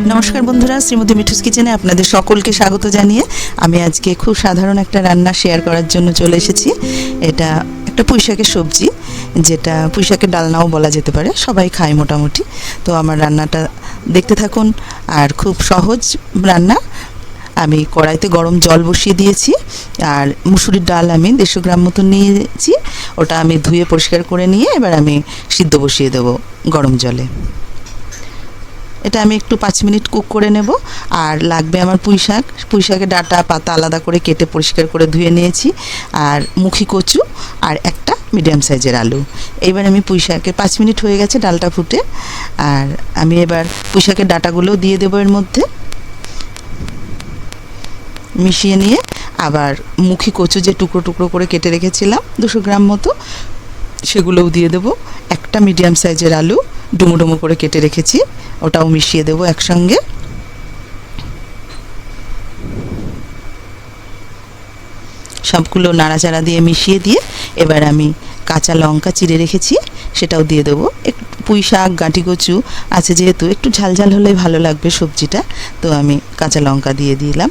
নমস্কার বন্ধুরা, শ্রীমতী মিঠুস কিচেনে আপনাদের সকলকে স্বাগত জানিয়ে আমি আজকে খুব সাধারণ একটা রান্না শেয়ার করার জন্য চলে এসেছি। এটা একটা পুঁইশাকের সবজি, যেটা পুঁইশাকের ডালনাও বলা যেতে পারে, সবাই খায় মোটামুটি। তো আমার রান্নাটা দেখতে থাকুন, আর খুব সহজ রান্না। আমি কড়াইতে গরম জল বসিয়ে দিয়েছি, আর মুসুরির ডাল আমি দেড়শো গ্রাম মতো নিয়েছি। ওটা আমি ধুয়ে পরিষ্কার করে নিয়ে এবার আমি সিদ্ধ বসিয়ে দেবো গরম জলে। এটা আমি একটু পাঁচ মিনিট কুক করে নেব। আর লাগবে আমার পুঁই শাক। পুঁই শাকের ডাটা, পাতা আলাদা করে কেটে পরিষ্কার করে ধুয়ে নিয়েছি। আর মুখি কচু আর একটা মিডিয়াম সাইজের আলু। এইবার আমি পুঁই শাকের পাঁচ মিনিট হয়ে গেছে ডালটা ফুটে। আর আমি এবার পুঁই শাকের ডাটাগুলো দিয়ে দেবো এর মধ্যে। মিশিয়ে নিয়ে আবার মুখি কচু যে টুকরো টুকরো করে কেটে রেখেছিলাম দুশো গ্রাম মতো, সেগুলোও দিয়ে দেবো। একটা মিডিয়াম সাইজের আলু। ডুমো ডুমো করে কেটে রেখেছি। ওটাও মিশিয়ে দেবো একসঙ্গে। সবগুলো নাড়াচাড়া দিয়ে মিশিয়ে দিয়ে এবার আমি কাঁচা লঙ্কা চিড়ে রেখেছি, সেটাও দিয়ে দেবো। একটু পুঁই শাক, গাঁটি কচু আছে যেহেতু, একটু ঝালঝাল হলে ভালো লাগবে সবজিটা, তো আমি কাঁচা লঙ্কা দিয়ে দিলাম।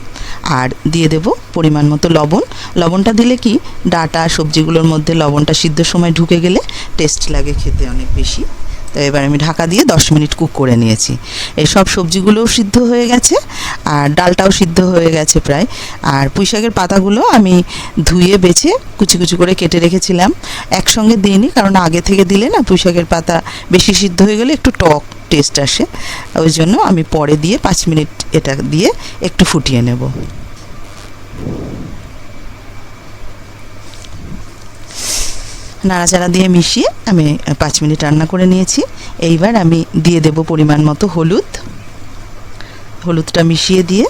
আর দিয়ে দেব পরিমাণ মতো লবণ। লবণটা দিলে কি, ডাটা, সবজিগুলোর মধ্যে লবণটা সিদ্ধ সময় ঢুকে গেলে টেস্ট লাগে খেতে অনেক বেশি। তো এবার আমি ঢাকা দিয়ে দশ মিনিট কুক করে নিয়েছি। এই সব সবজিগুলোও সিদ্ধ হয়ে গেছে আর ডালটাও সিদ্ধ হয়ে গেছে প্রায়। আর পুঁই শাকের পাতাগুলো আমি ধুয়ে বেছে কুচি কুচি করে কেটে রেখেছিলাম। একসঙ্গে দিইনি কারণ আগে থেকে দিলে না পুঁই শাকের পাতা বেশি সিদ্ধ হয়ে গেলে একটু টক টেস্ট আসে। ওই জন্য আমি পরে দিয়ে পাঁচ মিনিট এটা দিয়ে একটু ফুটিয়ে নেব। নাড়াচাড়া দিয়ে মিশিয়ে আমি পাঁচ মিনিট রান্না করে নিয়েছি। এইবার আমি দিয়ে দেব পরিমাণ মতো হলুদ। হলুদটা মিশিয়ে দিয়ে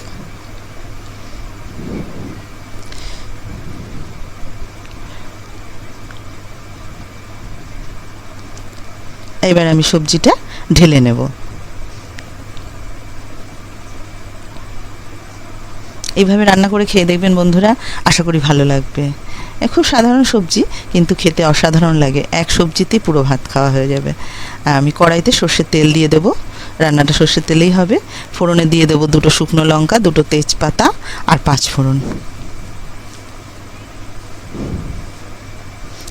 এবার আমি সবজিটা ঢেলে নেব। এইভাবে রান্না করে খেয়ে দেখবেন বন্ধুরা, আশা করি ভালো লাগবে। খুব সাধারণ সবজি, কিন্তু খেতে অসাধারণ লাগে। এক সবজিতেই পুরো ভাত খাওয়া হয়ে যাবে। আমি কড়াইতে সর্ষের তেল দিয়ে দেবো। রান্নাটা সর্ষের তেলেই হবে। ফোড়নে দিয়ে দেবো দুটো শুকনো লঙ্কা, দুটো তেজপাতা আর পাঁচ ফোড়ন।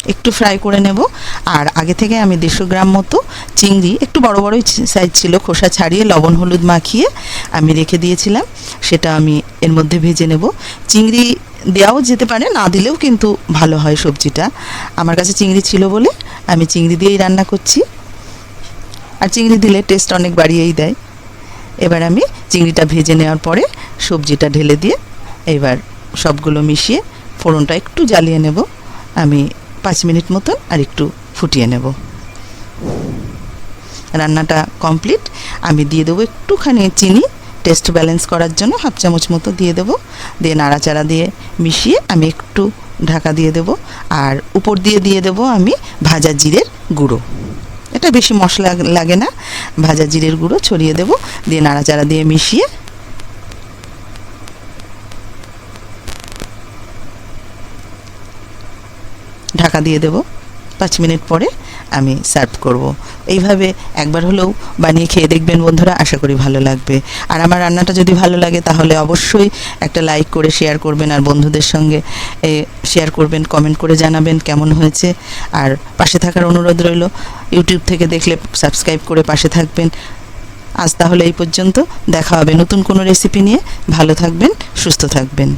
একটু ফ্রাই করে নেব। আর আগে থেকে আমি দেড়শো গ্রাম মতো চিংড়ি, একটু বড় বড়ই সাইজ ছিল, খোসা ছাড়িয়ে লবণ হলুদ মাখিয়ে আমি রেখে দিয়েছিলাম। সেটা আমি এর মধ্যে ভেজে নেব। চিংড়ি দেওয়াও যেতে পারে, না দিলেও কিন্তু ভালো হয় সবজিটা। আমার কাছে চিংড়ি ছিল বলে আমি চিংড়ি দিয়েই রান্না করছি। আর চিংড়ি দিলে টেস্ট অনেক বাড়িয়েই দেয়। এবার আমি চিংড়িটা ভেজে নেওয়ার পরে সবজিটা ঢেলে দিয়ে এবার সবগুলো মিশিয়ে ফোড়নটা একটু জ্বালিয়ে নেব। আমি পাঁচ মিনিট মতন আর একটু ফুটিয়ে নেব। রান্নাটা কমপ্লিট। আমি দিয়ে দেবো একটুখানি চিনি। টেস্ট ব্যালেন্স করার জন্য হাফ চামচ মতো দিয়ে দেবো। দিয়ে নাড়াচাড়া দিয়ে মিশিয়ে আমি একটু ঢাকা দিয়ে দেব। আর উপর দিয়ে দিয়ে দেব আমি ভাজা জিরের গুঁড়ো। এটা বেশি মশলা লাগে না। ভাজা জিরের গুঁড়ো ছড়িয়ে দেব। দিয়ে নাড়াচাড়া দিয়ে মিশিয়ে ঢাকা দিয়ে দেব। পাঁচ মিনিট পরে আমি সার্ভ করব। এইভাবে একবার হলেও বানিয়ে খেয়ে দেখবেন বন্ধুরা, আশা করি ভালো লাগবে। আর আমার রান্নাটা যদি ভালো লাগে তাহলে অবশ্যই একটা লাইক করে শেয়ার করবেন আর বন্ধুদের সঙ্গে শেয়ার করবেন, কমেন্ট করে জানাবেন কেমন হয়েছে। আর পাশে থাকার অনুরোধ রইল, ইউটিউব থেকে দেখলে সাবস্ক্রাইব করে পাশে থাকবেন। আজ তাহলে এই পর্যন্ত, দেখা হবে নতুন কোনো রেসিপি নিয়ে। ভালো থাকবেন, সুস্থ থাকবেন।